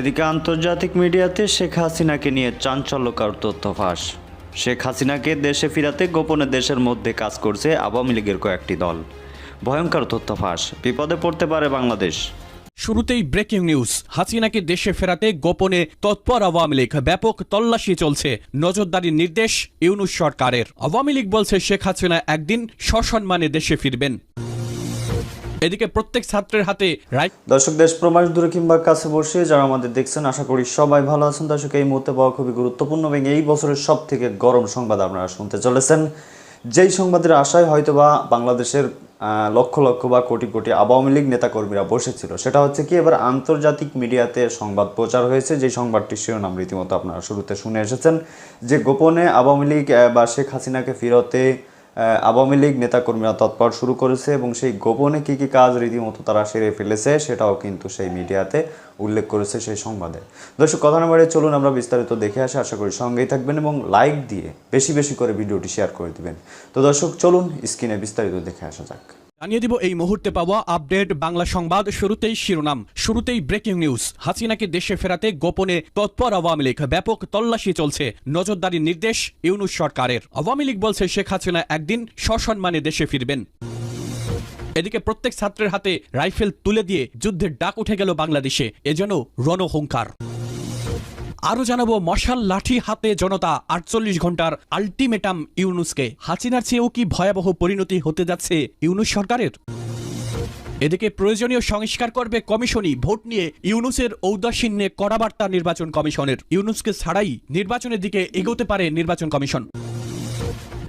এদিকে আন্তর্জাতিক মিডিয়াতে শেখ হাসিনাকে নিয়ে চাঞ্চল্যকর তথ্য ফাঁস শেখ হাসিনাকে দেশে ফিরাতে গোপনে দেশের মধ্যে কাজ করছে আওয়ামী লীগের কয়েকটি দল। ভয়ঙ্কর তথ্য ফাঁস বিপদে পড়তে পারে বাংলাদেশ। শুরুতেই ব্রেকিং নিউজ, হাসিনাকে দেশে ফেরাতে গোপনে তৎপর আওয়ামী লীগ, ব্যাপক তল্লাশি চলছে। নজরদারির নির্দেশ ইউনুস সরকারের। আওয়ামী লীগ বলছে, শেখ হাসিনা একদিন সসম্মানে দেশে ফিরবেন। এদিকে প্রত্যেক ছাত্রের হাতে রায় দর্শক, দেশ প্রবাস দূরে কিংবা কাছে বসে যারা আমাদের দেখছেন, আশা করি সবাই ভালো আছেন। দর্শক, এই মুহূর্তে পাওয়া খুবই গুরুত্বপূর্ণ এবং এই বছরের সব থেকে গরম সংবাদ আপনারা শুনতে চলেছেন। যেই সংবাদের আশায় হয়তোবা বাংলাদেশের লক্ষ লক্ষ বা কোটি কোটি আওয়ামী লীগ নেতাকর্মীরা বসেছিল। সেটা হচ্ছে কি, এবার আন্তর্জাতিক মিডিয়াতে সংবাদ প্রচার হয়েছে। যে সংবাদটি শিরোনাম রীতিমতো আপনারা শুরুতে শুনে এসেছেন যে, গোপনে আওয়ামী লীগ বা শেখ হাসিনাকে ফিরতে আওয়ামী লীগ নেতাকর্মীরা তৎপর শুরু করেছে এবং সেই গোপনে কী কী কাজ রীতিমতো তারা সেরে ফেলেছে সেটাও কিন্তু সেই মিডিয়াতে উল্লেখ করেছে সেই সংবাদে। দর্শক, কথা না বাড়িয়ে চলুন, আমরা বিস্তারিত দেখে আসি। আশা করি সঙ্গেই থাকবেন এবং লাইক দিয়ে বেশি বেশি করে ভিডিওটি শেয়ার করে দেবেন। তো দর্শক, চলুন স্ক্রিনে বিস্তারিত দেখে আসা যাক। জানিয়ে দিব এই মুহূর্তে পাওয়া আপডেট বাংলা সংবাদ শুরুতেই শিরোনাম। শুরুতেই ব্রেকিং নিউজ। হাসিনাকে দেশে ফেরাতে গোপনে তৎপর আওয়ামী লীগ। ব্যাপক তল্লাশি চলছে। নজরদারির নির্দেশ ইউনুস সরকারের। আওয়ামী লীগ বলছে শেখ হাসিনা একদিন সসম্মানে দেশে ফিরবেন। এদিকে প্রত্যেক ছাত্রের হাতে রাইফেল তুলে দিয়ে যুদ্ধের ডাক উঠে গেল বাংলাদেশে। এজন্য রণহুঙ্কার। আরও জানাব, মশাল লাঠি হাতে জনতা আটচল্লিশ ঘণ্টার আলটিমেটাম ইউনুসকে। হাসিনার চেয়েও কি ভয়াবহ পরিণতি হতে যাচ্ছে ইউনুস সরকারের? এদিকে প্রয়োজনীয় সংস্কার করবে কমিশনই। ভোট নিয়ে ইউনুসের ঔদাসীন্যে কড়া বার্তা নির্বাচন কমিশনের। ইউনুসকে ছাড়াই নির্বাচনের দিকে এগোতে পারে নির্বাচন কমিশন।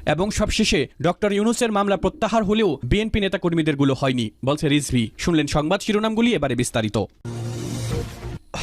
এবং সবশেষে, ডক্টর ইউনুসের মামলা প্রত্যাহার হলেও বিএনপি নেতাকর্মীদেরগুলো হয়নি, বলছে রিজভি। শুনলেন সংবাদ শিরোনামগুলি, এবারে বিস্তারিত।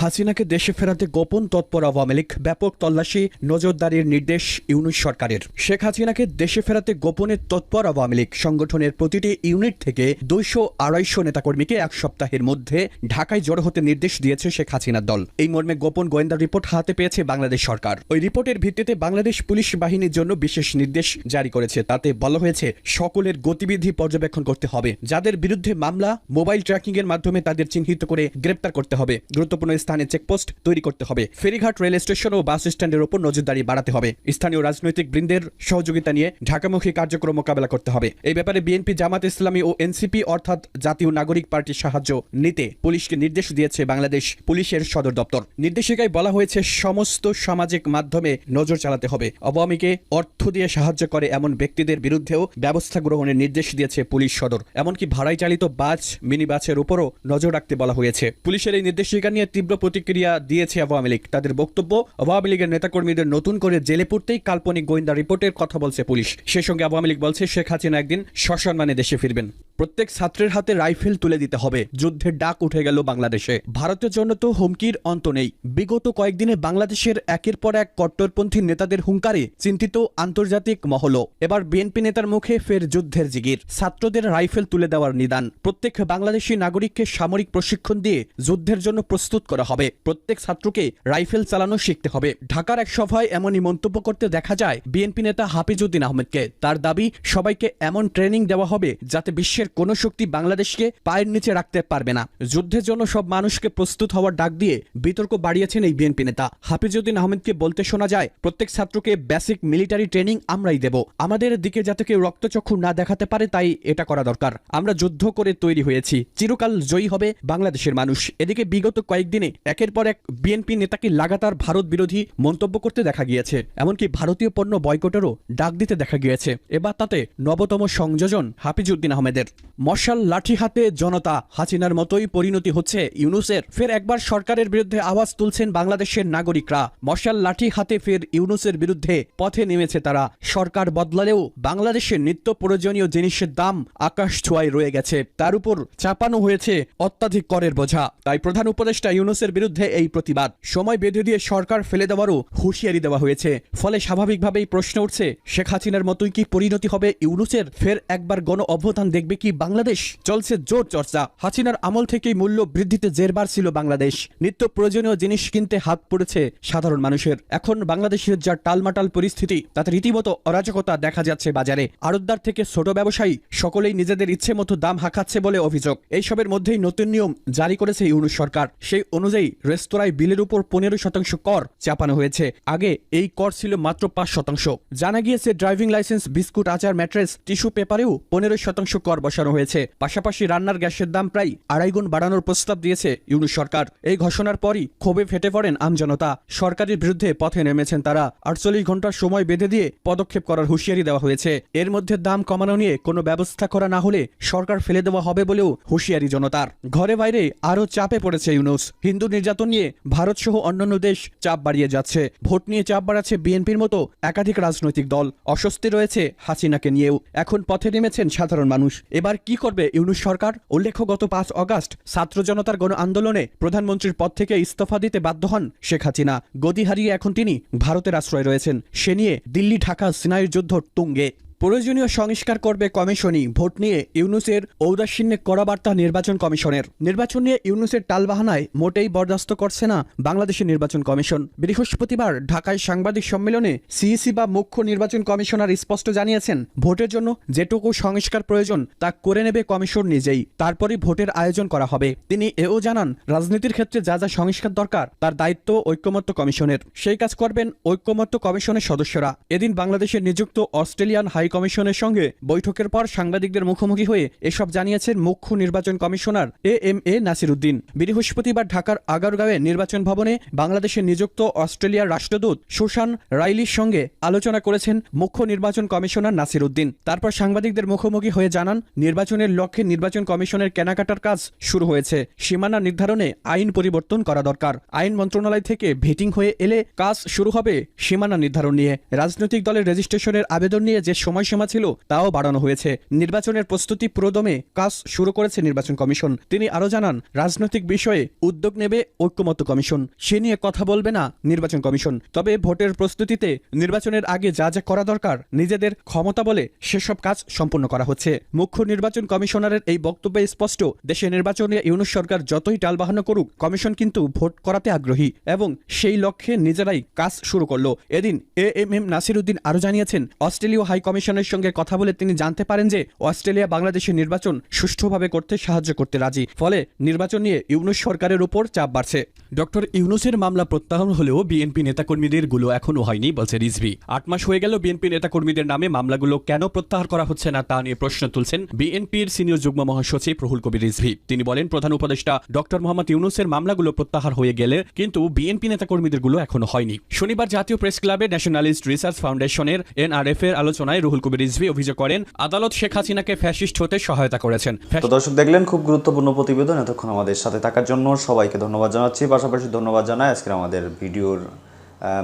হাসিনাকে দেশে ফেরাতে গোপন তৎপর আওয়ামী লীগ ব্যাপক তল্লাশি, নজরদারির নির্দেশ ইউনুস সরকারের। শেখ হাসিনাকে দেশে ফেরাতে গোপনে তৎপর আওয়ামী লীগ সংগঠনের প্রতিটি ইউনিট থেকে দুইশো আড়াইশো নেতাকর্মীকে এক সপ্তাহের মধ্যে ঢাকায় জড়ো হতে নির্দেশ দিয়েছে শেখ হাসিনার দল। এই মর্মে গোপন গোয়েন্দা রিপোর্ট হাতে পেয়েছে বাংলাদেশ সরকার। ওই রিপোর্টের ভিত্তিতে বাংলাদেশ পুলিশ বাহিনীর জন্য বিশেষ নির্দেশ জারি করেছে। তাতে বলা হয়েছে, সকলের গতিবিধি পর্যবেক্ষণ করতে হবে। যাদের বিরুদ্ধে মামলা, মোবাইল ট্র্যাকিং এর মাধ্যমে তাদের চিহ্নিত করে গ্রেপ্তার করতে হবে। গুরুত্বপূর্ণ স্থানে চেকপোস্ট তৈরি করতে হবে। ফেরিঘাট রেল স্টেশন ও বাস স্ট্যান্ডের উপর নজরদারি বাড়াতে হবে। স্থানীয় রাজনৈতিক বৃন্দের সহযোগিতা নিয়ে ঢাকামুখী কার্যক্রম মোকাবেলা করতে হবে। এই ব্যাপারে বিএনপি, জামাত ইসলামী ও এনসিপি অর্থাৎ জাতীয় নাগরিক পার্টির সাহায্য নিতে পুলিশকে নির্দেশ দিয়েছে বাংলাদেশ পুলিশের সদর দপ্তর। নির্দেশিকায় বলা হয়েছে, সমস্ত সামাজিক মাধ্যমে নজর চালাতে হবে। আওয়ামীকে অর্থ দিয়ে সাহায্য করে এমন ব্যক্তিদের বিরুদ্ধেও ব্যবস্থা গ্রহণের নির্দেশ দিয়েছে পুলিশ সদর। এমনকি ভাড়াই চালিত বাস, মিনি বাসের উপরও নজর রাখতে বলা হয়েছে। পুলিশের এই নির্দেশিকা নিয়ে তীব্র প্রতিক্রিয়া দিয়েছে আওয়ামী লীগ। তাদের বক্তব্য, আওয়ামী লীগের নেতাকর্মীদের নতুন করে জেলে পড়তেই কাল্পনিক গোয়েন্দা রিপোর্টের কথা বলছে পুলিশ। সে সঙ্গে আওয়ামী লীগ বলছে, শেখ হাসিনা একদিন সসম্মানে দেশে ফিরবেন। প্রত্যেক ছাত্রের হাতে রাইফেল তুলে দিতে হবে। যুদ্ধের ডাক উঠে গেল বাংলাদেশে। ভারতের জন্য তো হুমকির অন্ত নেই। বিগত কয়েকদিনে বাংলাদেশের একের পর এক কট্টরপন্থী নেতাদের হুঙ্কারে চিন্তিত আন্তর্জাতিক মহল। এবার বিএনপি নেতার মুখে ফের যুদ্ধের জিগির। ছাত্রদের রাইফেল তুলে দেওয়ার নিদান। প্রত্যেক বাংলাদেশি নাগরিককে সামরিক প্রশিক্ষণ দিয়ে যুদ্ধের জন্য প্রস্তুত করা হবে। প্রত্যেক ছাত্রকে রাইফেল চালানো শিখতে হবে। ঢাকার এক সভায় এমনই মন্তব্য করতে দেখা যায় বিএনপি নেতা হাফিজউদ্দিন আহমেদকে। তার দাবি, সবাইকে এমন ট্রেনিং দেওয়া হবে যাতে বিশ্বের কোনো শক্তি বাংলাদেশকে পায়ের নিচে রাখতে পারবে না। যুদ্ধের জন্য সব মানুষকে প্রস্তুত হওয়ার ডাক দিয়ে বিতর্ক বাড়িয়েছেন এই বিএনপি নেতা। হাফিজউদ্দিন আহমেদকে বলতে শোনা যায়, প্রত্যেক ছাত্রকে বেসিক মিলিটারি ট্রেনিং আমরাই দেব। আমাদের দিকে যাতে কেউ রক্তচক্ষু না দেখাতে পারে, তাই এটা করা দরকার। আমরা যুদ্ধ করে তৈরি হয়েছি। চিরকাল জয়ী হবে বাংলাদেশের মানুষ। এদিকে বিগত কয়েকদিনে একের পর এক বিএনপি নেতাকে লাগাতার ভারত বিরোধী মন্তব্য করতে দেখা গিয়েছে। এমনকি ভারতীয় পণ্য বয়কটেরও ডাক দিতে দেখা গিয়েছে। এবার তাতে নবতম সংযোজন হাফিজউদ্দিন আহমেদের। মশাল লাঠি হাতে জনতা হাসিনার মতোই পরিণতি হচ্ছে ইউনুসের। ফের একবার সরকারের বিরুদ্ধে আওয়াজ তুলছেন বাংলাদেশের নাগরিকরা। মশাল লাঠি হাতে ফের ইউনুসের বিরুদ্ধে পথে নেমেছে তারা। সরকার বদলালেও বাংলাদেশের নিত্য প্রয়োজনীয় জিনিসের দাম আকাশ ছোঁয়ায় রয়ে গেছে। তার উপর চাপানো হয়েছে অত্যাধিক করের বোঝা। তাই প্রধান উপদেষ্টা ইউনুসের বিরুদ্ধে এই প্রতিবাদ। সময় বেঁধে দিয়ে সরকার ফেলে দেওয়ারও হুঁশিয়ারি দেওয়া হয়েছে। ফলে স্বাভাবিকভাবেই প্রশ্ন উঠছে, শেখ হাসিনার মতোই কি পরিণতি হবে ইউনুসের? ফের একবার গণ অভ্যুত্থান দেখবে কি বাংলাদেশ? চলছে জোর চর্চা। হাসিনার আমল থেকেই মূল্য বৃদ্ধিতে জেরবার ছিল বাংলাদেশ। নিত্য প্রয়োজনীয় জিনিস কিনতে হাত পড়েছে সাধারণ মানুষের। এখন বাংলাদেশের যা টালমাটাল পরিস্থিতি, তাতে রীতিমতো অরাজকতা দেখা যাচ্ছে বাজারে। আড়তদার থেকে ছোট ব্যবসায়ী, সকলেই নিজেদের ইচ্ছে মতো দাম হাঁকাচ্ছে বলে অভিযোগ। এইসবের মধ্যেই নতুন নিয়ম জারি করেছে ইউনুস সরকার। সেই অনুযায়ী রেস্তোরাঁয় বিলের উপর পনেরো শতাংশ কর চাপানো হয়েছে। আগে এই কর ছিল মাত্র পাঁচ শতাংশ। জানা গিয়েছে, ড্রাইভিং লাইসেন্স, বিস্কুট, আচার, ম্যাট্রেস, টিস্যু পেপারেও পনেরো শতাংশ কর বসানো হয়েছে। পাশাপাশি রান্নার গ্যাসের দাম প্রায় আড়াই গুণ বাড়ানোর প্রস্তাব দিয়েছে ইউনুস সরকার। এই ঘোষণার পরই ক্ষোভে ফেটে পড়েন আমজনতা। সরকারের বিরুদ্ধে পথে নেমেছেন তারা। আটচল্লিশ ঘণ্টার সময় বেঁধে দিয়ে পদক্ষেপ করার হুঁশিয়ারি দেওয়া হয়েছে। এর মধ্যে দাম কমানো নিয়ে কোনো ব্যবস্থা করা না হলে সরকার ফেলে দেওয়া হবে বলেও হুঁশিয়ারি জনতার। ঘরে বাইরে আরও চাপে পড়েছে ইউনুস। হিন্দু নির্যাতন নিয়ে ভারত সহ অন্যান্য দেশ চাপ বাড়িয়ে যাচ্ছে। ভোট নিয়ে চাপ বাড়াচ্ছে বিএনপির মতো একাধিক রাজনৈতিক দল। অস্বস্তি রয়েছে হাসিনাকে নিয়েও। এখন পথে নেমেছেন সাধারণ মানুষ। এবার কি করবে ইউনুস সরকার? উল্লেখ্য, গত পাঁচ অগাস্ট ছাত্র জনতার গণ আন্দোলনে প্রধানমন্ত্রীর পদ থেকে ইস্তফা দিতে বাধ্য হন শেখ হাসিনা। গদি হারিয়ে এখন তিনি ভারতের আশ্রয় রয়েছেন। সে নিয়ে দিল্লি ঢাকা সিনাইয়ের যুদ্ধ তুঙ্গে। প্রয়োজনীয় সংস্কার করবে কমিশনই। ভোট নিয়ে ইউনুসের ঔদাসীন্যে কড়া বার্তা নির্বাচন কমিশনের। নির্বাচন নিয়ে ইউনুসের টালবাহানায় মোটেই বরদাস্ত করছে না বাংলাদেশের নির্বাচন কমিশন। বৃহস্পতিবার ঢাকায় সাংবাদিক সম্মেলনে সিইসি বা মুখ্য নির্বাচন কমিশনার স্পষ্ট জানিয়েছেন, ভোটের জন্য যেটুকু সংস্কার প্রয়োজন, তা করে নেবে কমিশন নিজেই। তারপরই ভোটের আয়োজন করা হবে। তিনি এও জানান, রাজনীতির ক্ষেত্রে যা যা সংস্কার দরকার, তার দায়িত্ব ঐক্যমত্য কমিশনের। সেই কাজ করবেন ঐক্যমত্য কমিশনের সদস্যরা। এদিন বাংলাদেশের নিযুক্ত অস্ট্রেলিয়ান হাই কমিশনের সঙ্গে বৈঠকের পর সাংবাদিকদের মুখোমুখি হয়ে এসব জানিয়েছেন মুখ্য নির্বাচন commissioner A M A Nasir Uddin বৃহস্পতিবার ঢাকার আগারগাঁওয়ে নির্বাচন ভবনে বাংলাদেশে নিযুক্ত অস্ট্রেলিয়ার রাষ্ট্রদূত সুশান রাইলির সঙ্গে আলোচনা করেছেন মুখ্য নির্বাচন কমিশনার নাসির উদ্দিন তারপর সাংবাদিকদের মুখোমুখি হয়ে জানান, নির্বাচনের লক্ষ্যে নির্বাচন কমিশনের কেনাকাটার কাজ শুরু হয়েছে। সীমানা নির্ধারণে আইন পরিবর্তন করা দরকার। আইন মন্ত্রণালয় থেকে ভেটিং হয়ে এলে কাজ শুরু হবে সীমানা নির্ধারণ নিয়ে। রাজনৈতিক দলের রেজিস্ট্রেশনের আবেদন নিয়ে যে সময়সীমা ছিল, তাও বাড়ানো হয়েছে। নির্বাচনের প্রস্তুতি পুরোদমে কাজ শুরু করেছে নির্বাচন কমিশন। তিনি আরও জানান, রাজনৈতিক বিষয়ে উদ্যোগ নেবে ঐক্যমত্য কমিশন। সে নিয়ে কথা বলবে না নির্বাচন কমিশন। তবে ভোটের প্রস্তুতিতে নির্বাচনের আগে যা যা করা দরকার, নিজেদের ক্ষমতা বলে সেসব কাজ সম্পন্ন করা হচ্ছে। মুখ্য নির্বাচন কমিশনারের এই বক্তব্যে স্পষ্ট, দেশে নির্বাচনে ইউনুস সরকার যতই টালবাহানো করুক, কমিশন কিন্তু ভোট করাতে আগ্রহী এবং সেই লক্ষ্যে নিজেরাই কাজ শুরু করল। এদিন A M M Nasir Uddin আরও জানিয়েছেন, অস্ট্রেলীয় হাই কমিশনের সঙ্গে কথা বলে তিনি জানতে পারেন যে অস্ট্রেলিয়া বাংলাদেশের নির্বাচন সুষ্ঠুভাবে করতে সাহায্য করতে রাজি। ফলে নির্বাচন নিয়ে ইউনুস সরকারের উপর চাপ বাড়ছে। ডক্টর ইউনুসের মামলা প্রত্যাহার হলেও বিএনপি নেতাকর্মীদেরগুলো এখনও হয়নি, বলছে রিজভি। আট মাস হয়ে গেল বিএনপি নেতাকর্মীদের নামে মামলাগুলো কেন প্রত্যাহার করা হচ্ছে না তা নিয়ে প্রশ্ন তুলছেন বিএনপির সিনিয়র যুগ্ম মহাসচিব রুহুল কবির রিজভি। তিনি বলেন, প্রধান উপদেষ্টা ডক্টর মোহাম্মদ ইউনুসের মামলাগুলো প্রত্যাহার হয়ে গেলে কিন্তু বিএনপি নেতাকর্মীদেরগুলো এখনও হয়নি। শনিবার জাতীয় প্রেস ক্লাবে ন্যাশনালিস্ট রিসার্চ ফাউন্ডেশনের এনআরএফ এর আলোচনায় কবির রিজভি অভিযোগ করেন, আদালত শেখ হাসিনাকে ফ্যাসিস্ট হতে সহায়তা করেছেন। তো দর্শক দেখলেন, খুব গুরুত্বপূর্ণ প্রতিবেদন এতক্ষণ আমাদের সাথে থাকার জন্য সবাইকে ধন্যবাদ জানাচ্ছি। পাশাপাশি ধন্যবাদ জানাই আজকের আমাদের ভিডিওর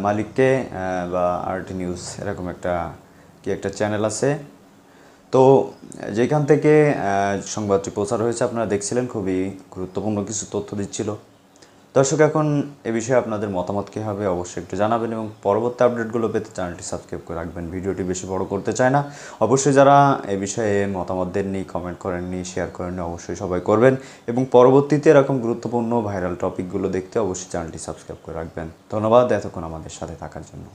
মালিককে বা আরটি নিউজ, এরকম একটা, কি একটা চ্যানেল আছে। তো যেখান থেকে সংবাদটি প্রচার হয়েছে, আপনারা দেখছিলেন, খুবই গুরুত্বপূর্ণ কিছু তথ্য দিচ্ছিল। দর্শক, এখন এ বিষয়ে আপনাদের মতামত কী হবে অবশ্যই একটু জানাবেন এবং পরবর্তী আপডেটগুলো পেতে চ্যানেলটি সাবস্ক্রাইব করে রাখবেন। ভিডিওটি বেশি বড় করতে চায় না। অবশ্যই যারা এ বিষয়ে মতামত দেননি কমেন্ট করেননি শেয়ার করেননি, অবশ্যই সবাই করবেন এবং পরবর্তীতে এরকম গুরুত্বপূর্ণ ভাইরাল টপিকগুলো দেখতে অবশ্যই চ্যানেলটি সাবস্ক্রাইব করে রাখবেন। ধন্যবাদ, এতক্ষণ আমাদের সাথে থাকার জন্য।